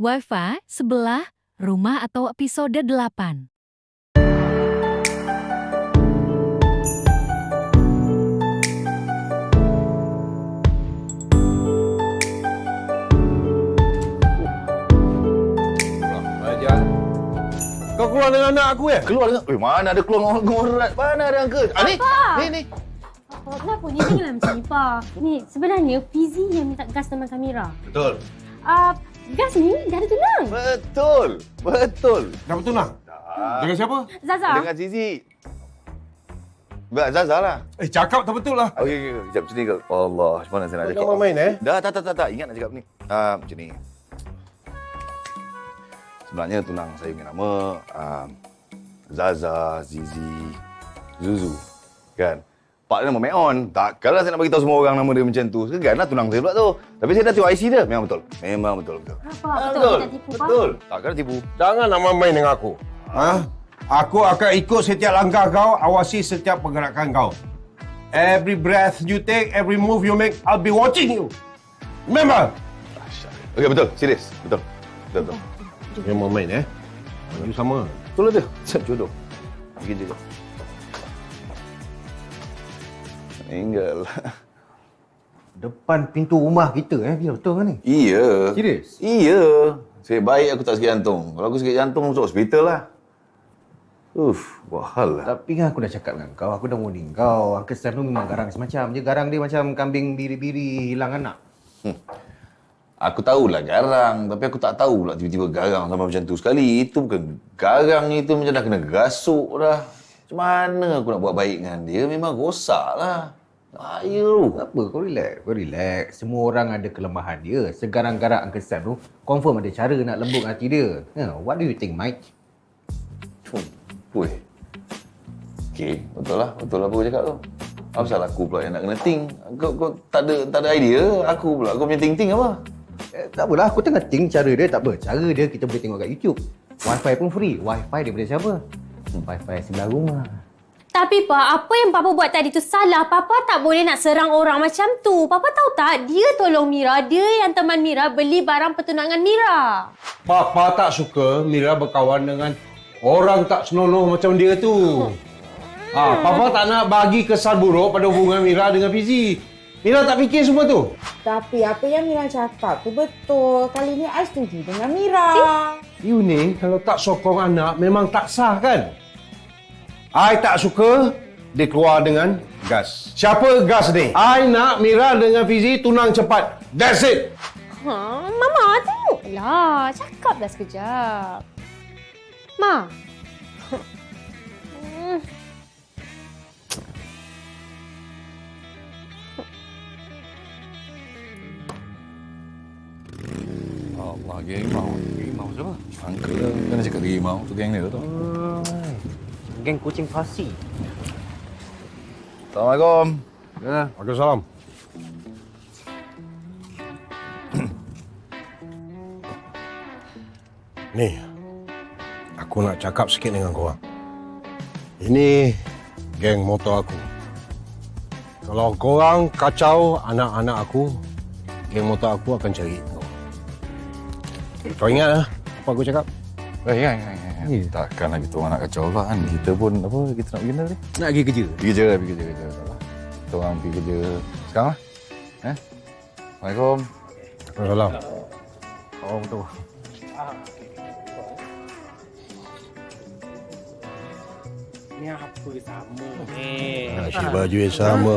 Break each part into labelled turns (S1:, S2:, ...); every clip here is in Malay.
S1: Wifi, sebelah, rumah atau episode 8.
S2: Ajar. Kau keluar dengan anak aku ya?
S3: Keluar dengan... Eh, mana ada keluar dengan orang Mana ada angka? Ah, ni? Ni, ni.
S4: Oh, kenapa ni janganlah macam ni, Pa. Ni, sebenarnya Fizi yang minta gas teman Kamira.
S3: Betul.
S4: Uh, gas ni dah ada tunang.
S3: Betul. Betul.
S2: Dapat tunang?
S3: Ah,
S2: Dengan siapa?
S4: Zaza.
S3: dengan Zizi. Bukan Zaza lah.
S2: Eh, cakap tak betul lah.
S3: Okey, okey. okey. Sekejap, macam ni ke? Allah, macam mana saya nak cakap?
S2: Jangan main eh.
S3: Dah, tak, tak, tak, tak. Ingat nak cakap ni. Ah, macam ni. Sebenarnya tunang saya punya nama um, Zaza, Zizi, Zuzu. Kan? Pak dia nama Meon. Takkanlah saya nak bagi tahu semua orang nama dia macam tu. Seganlah tunang saya pula tu. Tapi saya dah tengok IC dia. Memang betul. Memang betul. betul.
S4: Apa? Betul, tipu, Pa.
S3: Betul. Takkan tipu.
S2: Jangan nak main dengan aku. Ha? Aku akan ikut setiap langkah kau, awasi setiap pergerakan kau. Every breath you take, every move you make, I'll be watching you. Remember?
S3: Okey, betul. Serius. Betul. Betul, betul.
S2: Mau main eh. Baju sama.
S3: Betul lah tu. Siap jodoh. Pergi juga. Meninggal.
S5: Depan pintu rumah kita eh, dia betul ke ni?
S3: Iya.
S5: Serius?
S3: Iya. Saya baik aku tak sakit jantung. Kalau aku sakit jantung, masuk hospital lah. Uff, wahal lah.
S5: Tapi kan aku dah cakap dengan kau, aku dah warning kau. Uncle Sam tu memang garang semacam je. Garang dia macam kambing biri-biri hilang anak.
S3: Aku tahulah garang, tapi aku tak tahu pula tiba-tiba garang sampai macam tu sekali. Itu bukan garang itu macam dah kena gasuk dah. Macam mana aku nak buat baik dengan dia? Memang rosak lah. Tu.
S5: Tak apa, kau relax. Kau relax. Semua orang ada kelemahan dia. Segarang-garang Uncle Sam tu, confirm ada cara nak lembut hati dia. Yeah, what do you think, Mike?
S3: Cuma, Woi. Okey, betul lah. Betul lah apa kau cakap tu. Apa salah aku pula yang nak kena ting? Kau, kau tak ada tak ada idea. Aku pula kau punya ting-ting apa?
S5: Eh, tak apalah, aku tengah think cara dia. Tak apa, cara dia kita boleh tengok kat YouTube. Wi-Fi pun free. Wi-Fi daripada siapa? Wi-Fi sebelah rumah.
S4: Tapi, Pa, apa yang Papa buat tadi tu salah. Papa tak boleh nak serang orang macam tu. Papa tahu tak, dia tolong Mira. Dia yang teman Mira beli barang pertunangan Mira.
S2: Papa tak suka Mira berkawan dengan orang tak senonoh macam dia tu. Ah, Papa tak nak bagi kesan buruk pada hubungan Mira dengan Fizi. Mira tak fikir semua tu.
S6: Tapi apa yang Mira cakap tu betul. Kali ni I setuju dengan Mira.
S2: You ni kalau tak sokong anak memang tak sah kan? I tak suka dia keluar dengan gas. Siapa gas ni? I nak Mira dengan Fizi tunang cepat. That's it.
S4: Ha, Mama tengoklah. Cakaplah sekejap. Ma. Hmm.
S3: Allah, Gerimau. Gerimau siapa? Angka lah. Kena cakap Gerimau. Tu geng dia tu.
S5: Geng kucing fasi.
S3: Assalamualaikum.
S2: Ya, Waalaikumsalam. Ni, aku nak cakap sikit dengan korang. Ini geng motor aku. Kalau korang kacau anak-anak aku, geng motor aku akan cari kau. Kau ingat lah apa aku cakap?
S3: Eh, ya, ya, ya. Ya. Takkan lagi tu orang nak kacau lah kan. Kita pun, apa, kita nak pergi mana tadi?
S5: Nak pergi kerja?
S3: Pergi kerja lah, pergi kerja. kerja. Apa. Kita orang pergi kerja sekarang lah. Eh? Assalamualaikum.
S2: Salam.
S5: Oh, betul.
S7: Ni apa sama ni?
S2: Asyik baju yang sama.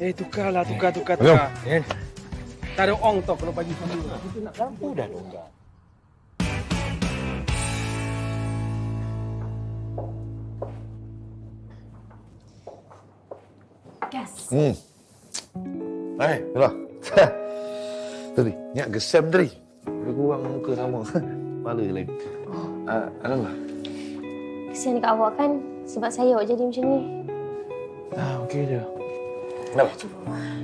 S7: Eh tukarlah, tukar, tukar, tukar. Eh. Tak ada ong tau kalau pagi sama. Kita nak lampu dah tukar.
S3: Hmm. Hai, yalah. tadi, ingat gesam tadi. Dia kurang muka sama. Kepala je lain. Ah, adalah.
S4: Kesian dekat awak kan sebab saya awak jadi macam ni.
S3: Ah, okey je. Kenapa?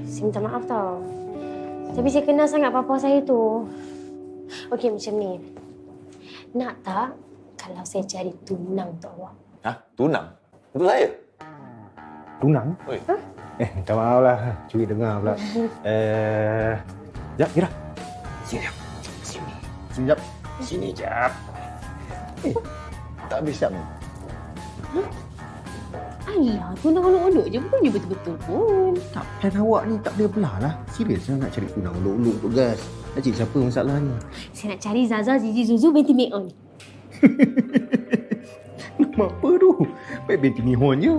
S4: Saya minta maaf tau. Tapi saya kenal sangat papa saya tu. Okey macam ni. Nak tak kalau saya cari tunang untuk awak?
S3: Ha? Tunang? Untuk saya?
S5: Tunang?
S3: Oi.
S5: Eh, minta maaf lah. Curi dengar pula. eh, Sekejap, Mira. Sini, sekejap. Sini jap. Sini jap. Eh, tak habis siap ni.
S4: Alah, tunang olok-olok je. Bukannya betul-betul pun.
S5: Tak, plan awak ni tak boleh belah lah. Serius lah nak cari tunang uluk-uluk untuk gas. Nak cari siapa masalah ni?
S4: Saya nak cari Zaza, Zizi, Zuzu, binti Meon.
S5: Nama apa tu? Baik binti Nihon je.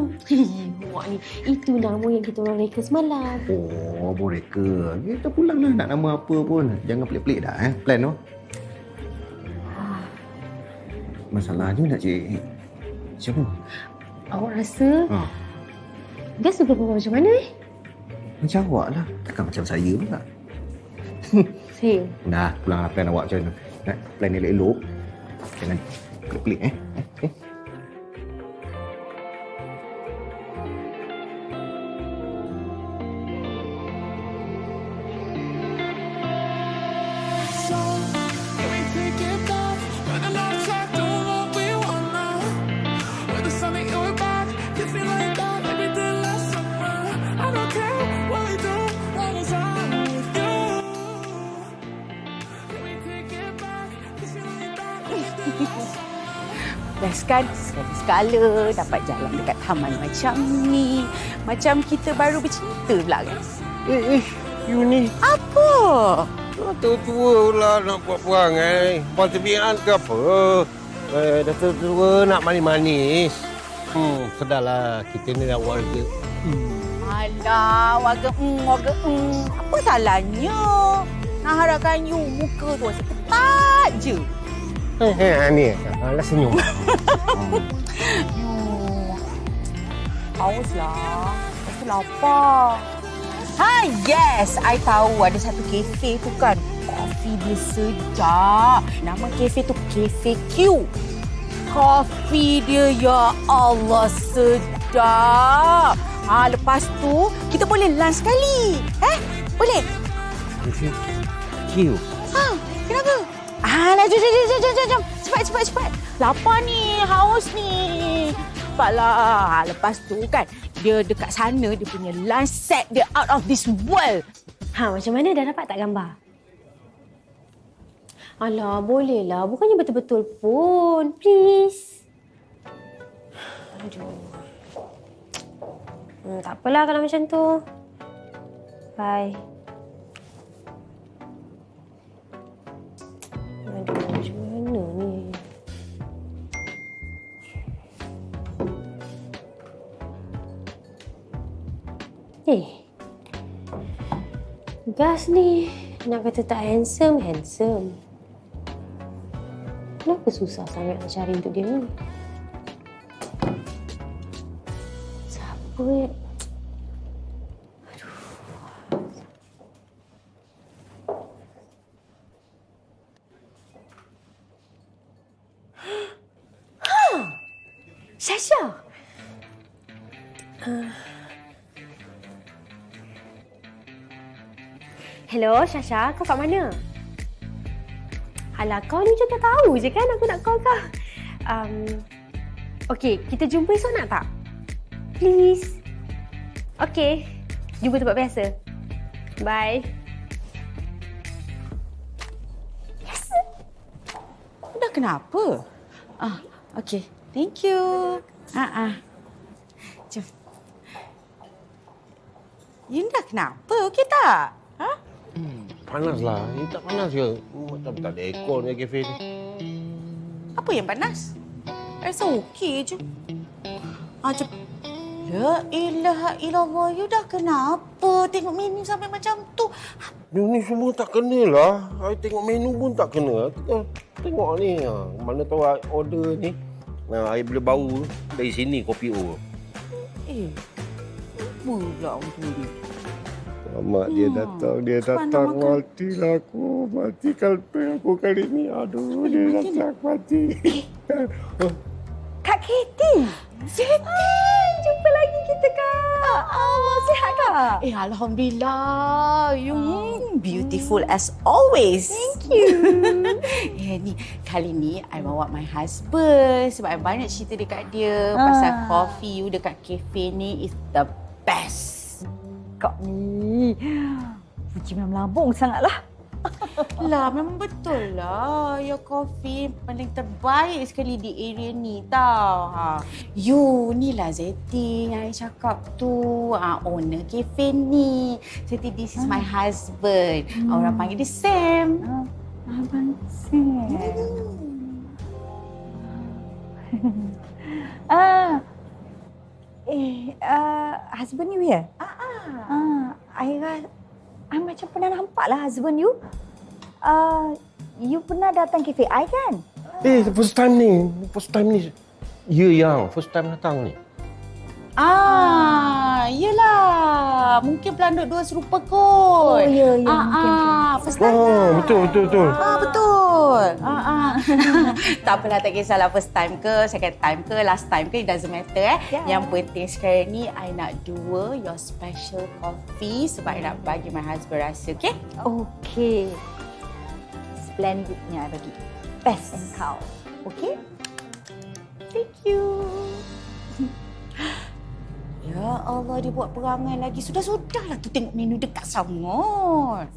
S4: Awak ni, itu nama yang kita orang reka semalam.
S5: Oh, mereka. Kita pulang lah nak nama apa pun. Jangan pelik-pelik dah eh. Plan tu. Masalahnya nak cari siapa?
S4: Awak rasa
S5: Ha.
S4: dia suka perempuan macam mana eh?
S5: Macam awak lah. Takkan macam saya pula.
S4: Saya.
S5: Dah, pulanglah plan awak macam mana. Nak plan elok-elok. Jangan pelik-pelik eh.
S6: Kan sekali-sekala dapat jalan dekat taman macam ni. Macam kita baru bercinta pula kan.
S2: Eh, eh, you ni
S6: Apa?
S2: tua tua pula nak buat perangai. Lepas tebian ke apa? Eh, dah tua-tua nak manis-manis. Hmm, sedarlah kita ni dah warga.
S6: Alah, warga mm, warga mm. Apa salahnya? Nak harapkan you muka tu rasa ketat je.
S2: Eh, eh, ni. Alah senyum.
S6: You. Haus lah. Rasa lapar. Ha, yes. I tahu ada satu kafe tu kan. Kopi dia sedap. Nama kafe tu Cafe Q. Kopi dia ya Allah sedap. Ha, lepas tu kita boleh lunch sekali. Eh? Boleh?
S2: Kiu.
S6: Ha, kenapa? Ah, lah, jom, jom, jom, jom, jom, jom. Cepat, cepat, cepat. Lapar ni, haus ni. Cepatlah. Lepas tu kan, dia dekat sana, dia punya lunch set dia out of this world.
S4: Ha, macam mana dah dapat tak gambar? Alah, boleh lah. Bukannya betul-betul pun. Please. Aduh. Hmm, tak apalah kalau macam tu. Bye. Gas ni nak kata tak handsome, handsome. Kenapa susah sangat nak cari untuk dia ni? Siapa ya? Sasha. Kau kat mana? Alah, kau ni macam tak tahu je kan aku nak call kau. Um, okay, kita jumpa esok nak tak? Please. Okay. Jumpa tempat biasa. Bye. Yes.
S6: Dah kenapa? Ah, okay. Thank you. Ah, ah. Jom. You dah kenapa? Okey tak? Ha?
S2: Panas lah. Ini tak panas ke? Macam tak ada aircon di kafe ni.
S6: Apa yang panas? Rasa okey je. Ah, jom. La ilaha illallah. You dah kenapa? Tengok menu sampai macam tu.
S2: Ni, ni semua tak kena lah. I tengok menu pun tak kena. Kita tengok ni. ha, Mana tahu I order ni. Nah, I boleh bau dari sini kopi O.
S6: Eh, apa pula orang tu ni?
S2: Mak dia
S6: Hmm,
S2: datang, dia datang
S6: makan.
S2: matilah aku. Matikan pay aku kali ni. Aduh, dia datang mati.
S6: Kak Katie. Katie. Jumpa lagi kita, Kak. Allah, sihat, Kak? Eh, Alhamdulillah. You hmm, beautiful as always. Thank you. eh, ni, kali ni, I bawa my husband sebab I banyak cerita dekat dia pasal coffee you dekat cafe ni is the best.
S8: Kak ni Puji memang melambung sangatlah.
S6: Lah, memang betul lah. Your coffee paling terbaik sekali di area ni tau. Ha. You ni lah Zeti yang I cakap tu. Ha, owner cafe ni. Zeti, this is my husband. Orang panggil dia Sam.
S8: Abang Sam. ah. Eh, uh, husband you ya? Ah, ah. I, ra- I macam pernah nampak lah husband you. Uh, you pernah datang kafe I kan?
S2: Eh, first time ni. First time ni. You yang first time datang ni.
S6: Ah, yelah. Mungkin pelanduk dua serupa kot.
S8: Oh, ya, ya,
S6: Ah,
S8: mungkin,
S6: ah, first time.
S2: Oh, betul, betul, betul.
S6: Ah, betul. Ah, ah. tak apalah, tak kisahlah first time ke, second time ke, last time ke, it doesn't matter eh.
S8: Ya.
S6: Yang penting sekarang ni, I nak dua your special coffee sebab I nak bagi my husband rasa, okay?
S8: Okay. Splendidnya I bagi. Best engkau. Okay?
S6: Thank you. Allah, dia buat perangai lagi. Sudah-sudahlah tu tengok menu dekat sangat.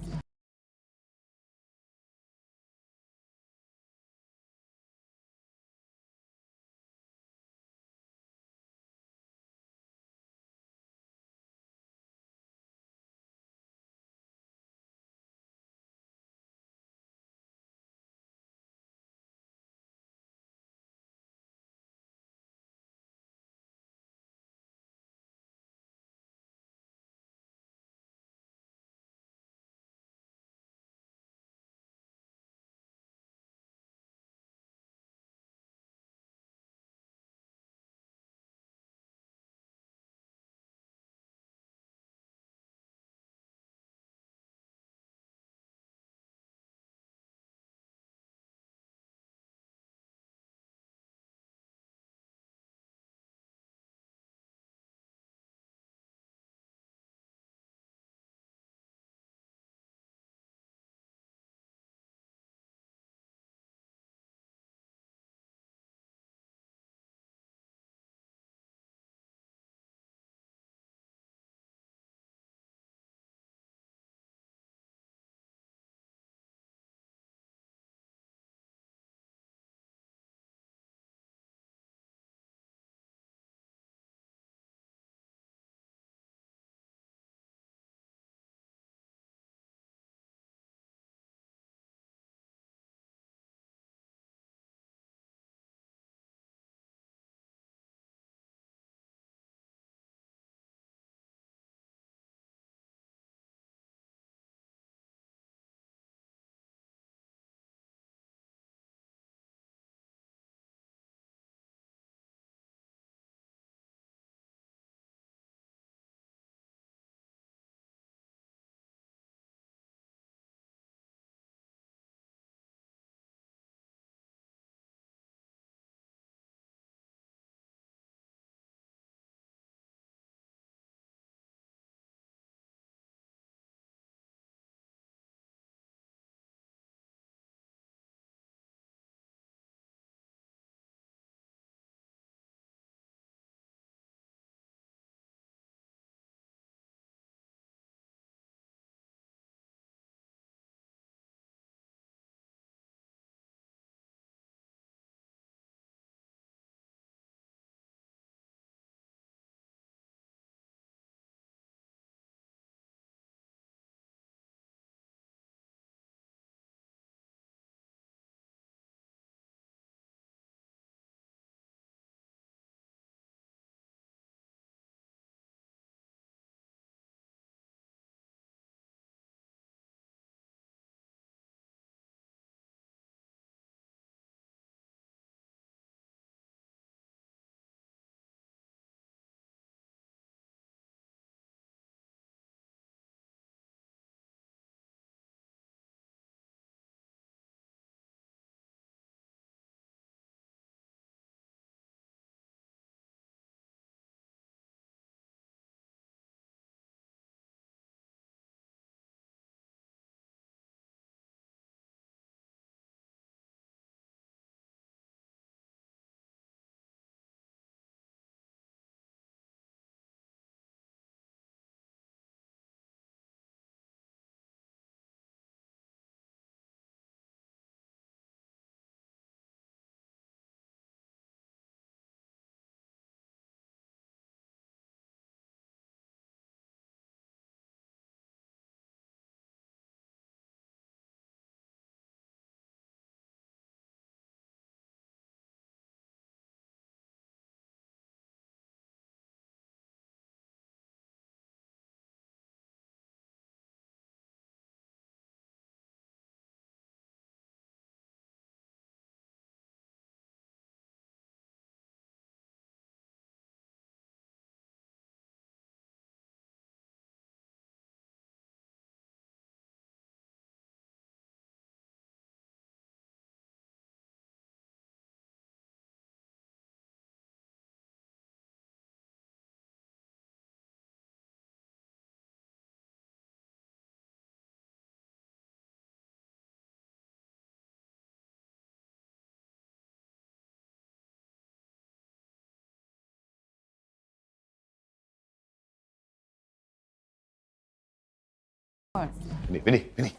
S3: Ini, ini, ini.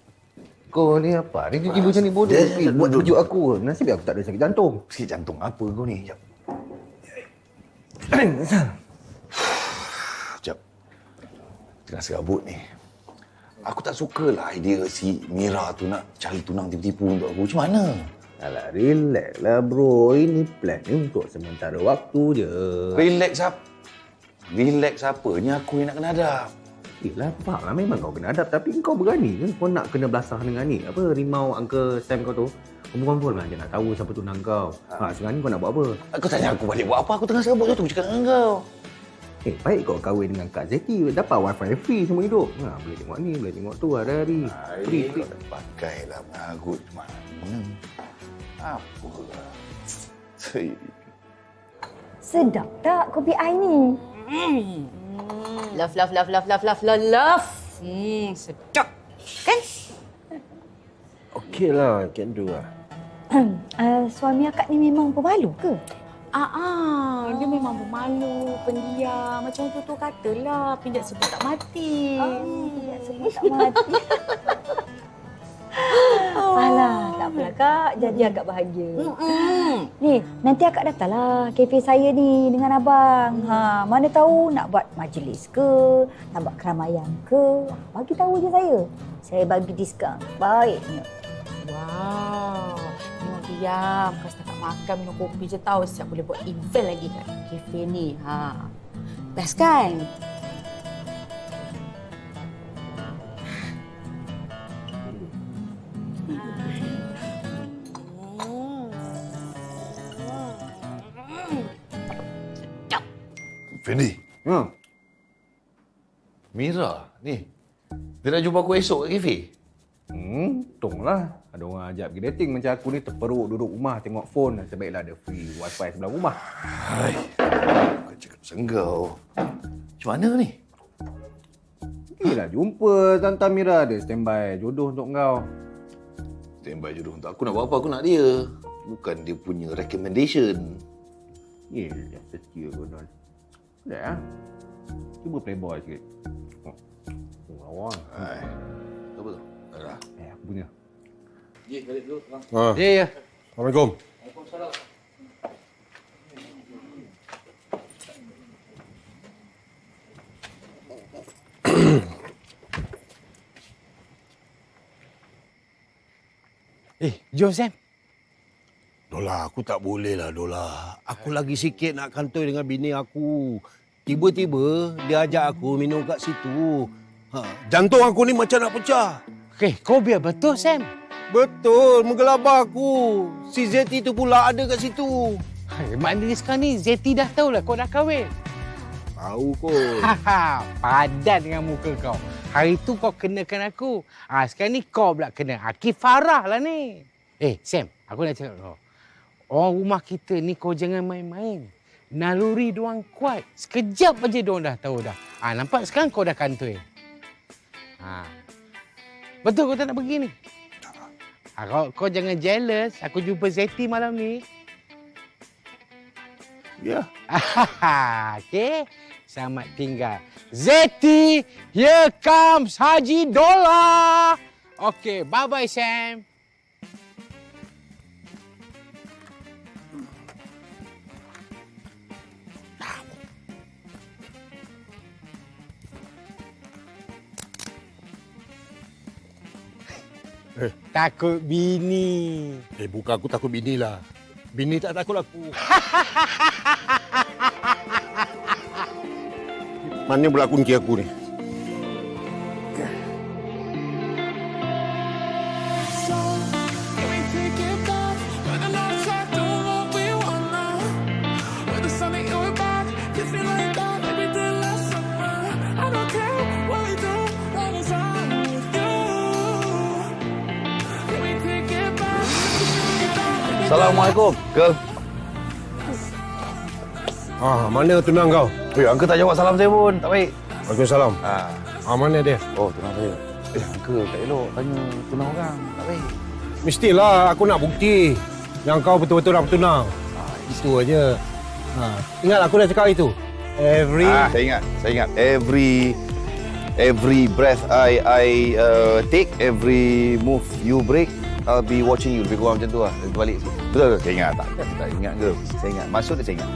S5: Kau ni apa? Ni tiba-tiba macam ni bodoh.
S3: Dia-
S5: buat
S3: duduk.
S5: tujuk aku. Nasib aku tak ada sakit jantung.
S3: Sikit jantung apa kau ni? Sekejap. Sekejap. Tengah serabut ni. Aku tak suka lah idea si Mira tu nak cari tunang tipu-tipu untuk aku. Macam mana?
S5: Alah, relax lah bro. Ini plan ni untuk sementara waktu je.
S3: Relax apa? Relax apa? Ni aku yang nak kena hadap.
S5: Aku faham lah. Memang kau kena adap. Tapi kau berani ke kau nak kena belasah dengan ni? Apa, rimau Uncle Sam kau tu? Kumpul-kumpul lah. Dia nak tahu siapa tunang kau. Ha, sekarang ni kau nak buat apa?
S3: Kau tanya aku balik buat apa? Aku tengah serabut tu. Aku cakap dengan kau.
S5: Eh, baik kau kahwin dengan Kak Zeti. Dapat wifi free semua hidup. Ha, boleh tengok ni, boleh tengok tu hari-hari. Free, free.
S3: Kau dah pakai lah mengagut mana. Apa lah.
S8: Sedap tak kopi ai ni?
S6: Love, love, love, love, love, love, love, love. Hmm, sedap. Kan?
S2: Okay lah, can do lah.
S8: uh, suami akak ni memang pemalu ke?
S6: Ah, ah, dia memang pemalu, pendiam. Macam tu tu katalah, pinjat sebut tak mati.
S8: Tidak sebut tak mati. Alah, tak apalah kak. Jadi agak bahagia.
S6: Mm-mm.
S8: Ni, nanti akak datanglah kafe saya ni dengan abang. Ha, mana tahu nak buat majlis ke, nak buat keramaian ke. Bagi tahu je saya. Saya bagi diskaun. Baiknya.
S6: Wow, memang diam. Kau setakat makan minum kopi je tahu siap boleh buat event lagi kat kafe ni. Ha. Best kan?
S3: Fendi.
S5: Ha.
S3: Mira, ni. Dia nak jumpa aku esok kat kafe.
S5: Hmm, untunglah. Ada orang ajak pergi dating macam aku ni terperuk duduk rumah tengok phone. Nasib baiklah ada free wifi sebelah rumah.
S3: Hai. Kau cakap senggau. Macam mana ni?
S5: Pergilah jumpa Tanta Mira. Dia standby jodoh untuk kau.
S3: Standby jodoh untuk aku nak buat apa? Aku nak dia. Bukan dia punya recommendation.
S5: Yelah, setia kau Don. Dah ah. Cuba playboy sikit. Oh, oh lawan.
S3: Hai. Apa tu? Dah.
S5: Eh, aku punya.
S2: Ha.
S5: Ya, ya.
S2: Assalamualaikum.
S7: Eh, jom Sam.
S2: Dola, aku tak boleh lah Dola. Aku lagi sikit nak kantoi dengan bini aku. Tiba-tiba dia ajak aku minum kat situ. Ha, jantung aku ni macam nak pecah.
S7: Okey, kau biar betul Sam.
S2: Betul, menggelabah aku. Si Zeti tu pula ada kat situ.
S7: Hai, maknanya sekarang ni Zeti dah tahu lah kau dah kahwin.
S2: Tahu kot.
S7: Haha, padan dengan muka kau. Hari tu kau kenakan aku. Ah, sekarang ni kau pula kena. Akif Farah lah ni. Eh, Sam, aku nak cakap kau. Orang rumah kita ni kau jangan main-main. Naluri diorang kuat. Sekejap aja diorang dah tahu dah. Ah, nampak sekarang kau dah kantoi. Ha. Betul kau tak nak pergi ni? Ah, kau, kau jangan jealous. Aku jumpa Zeti malam ni.
S3: Ya.
S7: Okey. Selamat tinggal. Zeti, here comes Haji Dola. Okey, bye-bye Sam.
S2: Eh.
S7: Takut bini.
S2: Eh, bukan aku takut bini lah. Bini tak takut aku. Mana berlakon ke aku ni?
S3: Assalamualaikum. Girl.
S2: Ah, mana tunang kau?
S3: Eh, Uncle tak jawab salam saya pun. Tak baik.
S2: Waalaikumsalam.
S3: Ah.
S2: Ah, mana dia?
S3: Oh, tunang saya. Eh, Uncle tak elok tanya tunang orang. Tak baik.
S2: Mestilah aku nak bukti yang kau betul-betul nak bertunang. Ah, itu aja. Ha, ingat aku dah cakap itu. Every
S3: Ah, saya ingat. Saya ingat. Every Every breath I I uh, take, every move you break, I'll be watching you. Lebih kurang macam tu lah. Lebih balik sikit. Betul ke? Saya ingat tak? Tak, tak ingat ke? Saya ingat. Maksud dia saya ingat.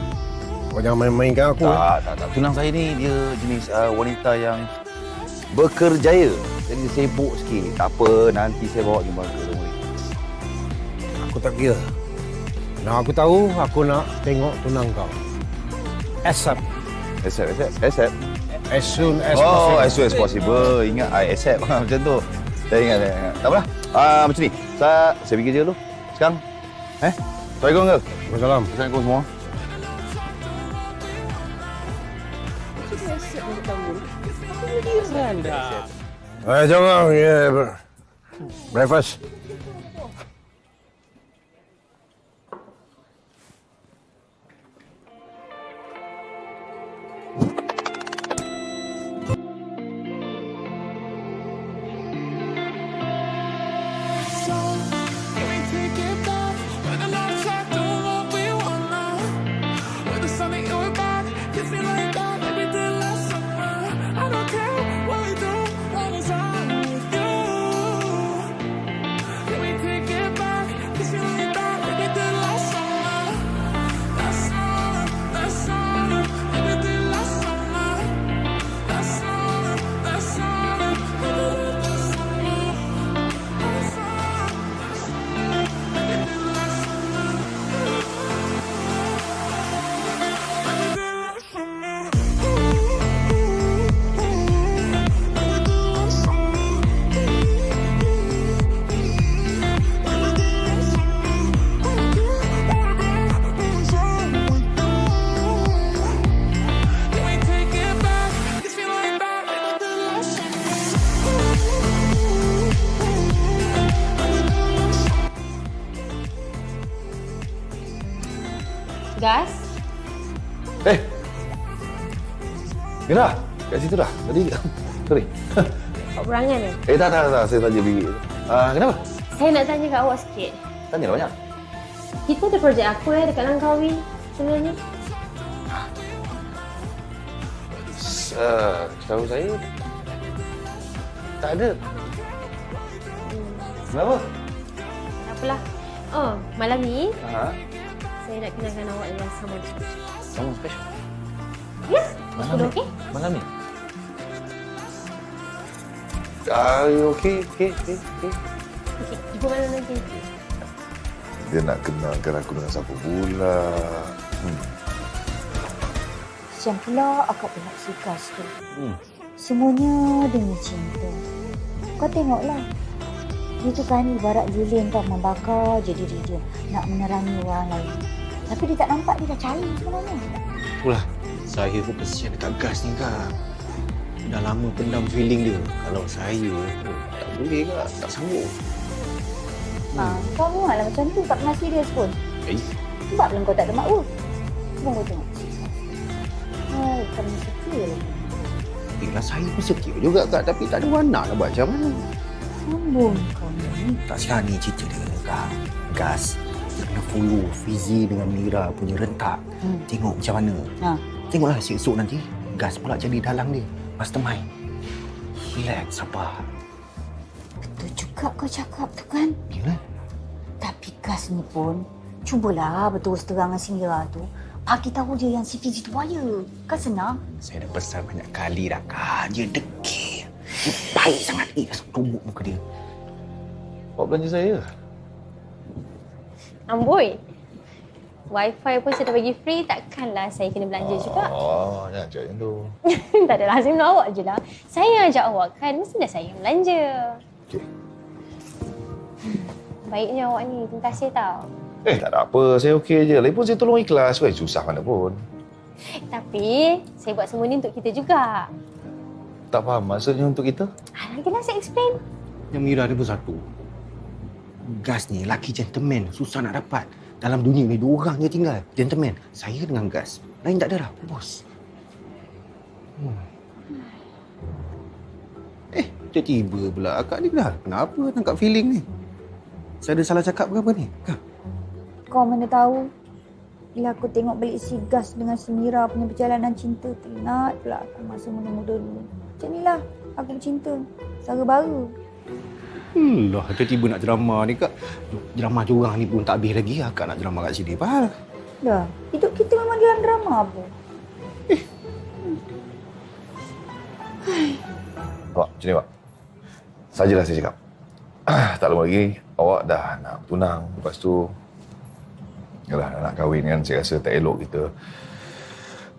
S2: Kau jangan main-mainkan aku. eh.
S3: Tak, tak, tak. Tunang saya ni dia jenis uh, wanita yang bekerjaya. Jadi dia sibuk sikit. Tak apa, nanti saya bawa jumpa ke rumah.
S2: Aku tak kira. Nah, aku tahu aku nak tengok tunang kau. ASAP.
S3: Accept, accept, accept.
S2: As soon as
S3: oh,
S2: possible.
S3: as soon as possible. Ingat, I accept. macam tu. Saya ingat, saya ingat. Tak apalah. Uh, macam ni. Saya, saya pergi kerja dulu. Sekarang. Eh? Assalamualaikum ke?
S2: Waalaikumsalam.
S3: Assalamualaikum semua.
S2: Eh, jangan. Yeah, breakfast.
S4: Gas?
S3: Eh. Mira, kat situ dah. Tadi. Sorry.
S4: Awak berangan eh?
S3: Eh, tak, tak, tak. Saya tanya bingit. Ah, kenapa?
S4: Saya nak tanya kat awak sikit.
S3: Tanya lah banyak.
S4: Kita ada projek apa eh dekat Langkawi sebenarnya?
S3: Uh, tahu saya tak ada. Kenapa?
S4: Tak apalah. Oh, malam ni
S3: Ha?
S4: Saya nak kenalkan awak dengan someone special.
S3: Sama special.
S4: Ya?
S3: Malam
S4: Sudah
S3: ni.
S4: okey?
S3: Malam ni. Ah, okey, okey, okey, okey.
S4: Okey, jumpa malam nanti.
S3: Dia nak kenalkan aku dengan siapa pula? Hmm.
S8: Siang pula akak si Gas tu.
S3: Hmm.
S8: Semuanya demi cinta. Kau tengoklah. Dia tu kan ibarat lilin tau membakar je diri dia. Nak menerangi orang lain. Tapi dia tak nampak dia dah cari sebenarnya.
S5: Itulah. Saya pun kesian dekat gas ni kak. Dah lama pendam feeling dia. Kalau saya, oh, tak boleh kak. Tak sanggup.
S8: Ha, kau buatlah macam tu tak pernah serius pun.
S5: Eh,
S8: Sebab lah kau tak ada makhluk. Cuba kau tengok. Kamu setia lagi.
S5: Yelah saya pun setia juga kak. Tapi tak ada warna nak buat macam mana.
S8: Sambung kau ni.
S5: Tak sekarang ni cerita dia kak. Gas. Dia kena follow Fizi dengan Mira punya rentak.
S8: Hmm.
S5: Tengok macam mana.
S8: Ha.
S5: Tengoklah esok nanti. Gas pula jadi dalang dia. Mastermind. Relax, sabar.
S8: Betul juga kau cakap tu kan.
S5: Yelah.
S8: Tapi Gas ni pun, cubalah betul terang dengan Singira tu. Bagi tahu je yang si Fizi tu bahaya. Kan senang.
S5: Saya dah pesan banyak kali dah kak. Dia dekir. Dia baik sangat. Eh, asal tumbuk muka dia.
S3: Awak belanja saya?
S4: Amboi. Wifi pun saya dah bagi free, takkanlah saya kena belanja juga.
S3: Oh, jangan cakap macam tu.
S4: tak adalah, saya nak awak je lah. Saya yang ajak awak kan, mestilah saya yang belanja.
S3: Okey.
S4: Baiknya awak ni, terima kasih tau.
S3: Eh, tak ada apa. Saya okey je. Lagipun saya tolong ikhlas. Bukan susah mana pun.
S4: Tapi, saya buat semua ni untuk kita juga.
S3: Tak faham maksudnya untuk kita?
S4: Ah, nantilah saya explain.
S5: Yang Mira dia pun satu. Gas ni laki gentleman. Susah nak dapat. Dalam dunia ni dua orang je tinggal. Gentleman. Saya dengan Gas. Lain tak ada dah. Bos. Hmm. Eh, tiba-tiba pula akak ni dah. Kenapa tangkap feeling ni? Saya ada salah cakap ke apa ni? Kak?
S8: Kau mana tahu. Bila aku tengok balik si Gas dengan si Mira punya perjalanan cinta, teringat pula aku masa muda-muda dulu. Macam ni lah. Aku bercinta. Sara baru.
S5: Lah, tiba-tiba nak drama ni kak. Drama jurang ni pun tak habis lagi. Akak nak drama kat sini, Pal.
S8: Dah. Hidup kita memang dalam drama apa?
S3: Pak, macam ni Pak. Sajalah saya cakap. tak lama lagi, awak dah nak tunang. Lepas tu, yalah, nak kahwin kan. Saya rasa tak elok kita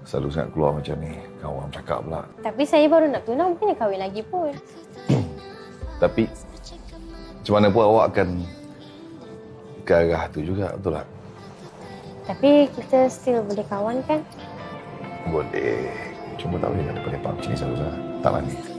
S3: selalu sangat keluar macam ni. Kan orang cakap pula.
S4: Tapi saya baru nak tunang, bukannya kahwin lagi pun.
S3: Tapi, macam mana pun awak akan ke arah tu juga, betul tak?
S4: Tapi kita still boleh kawan kan?
S3: Boleh. Cuma tak boleh nak lepak macam ni selalu lah. Tak lah ni.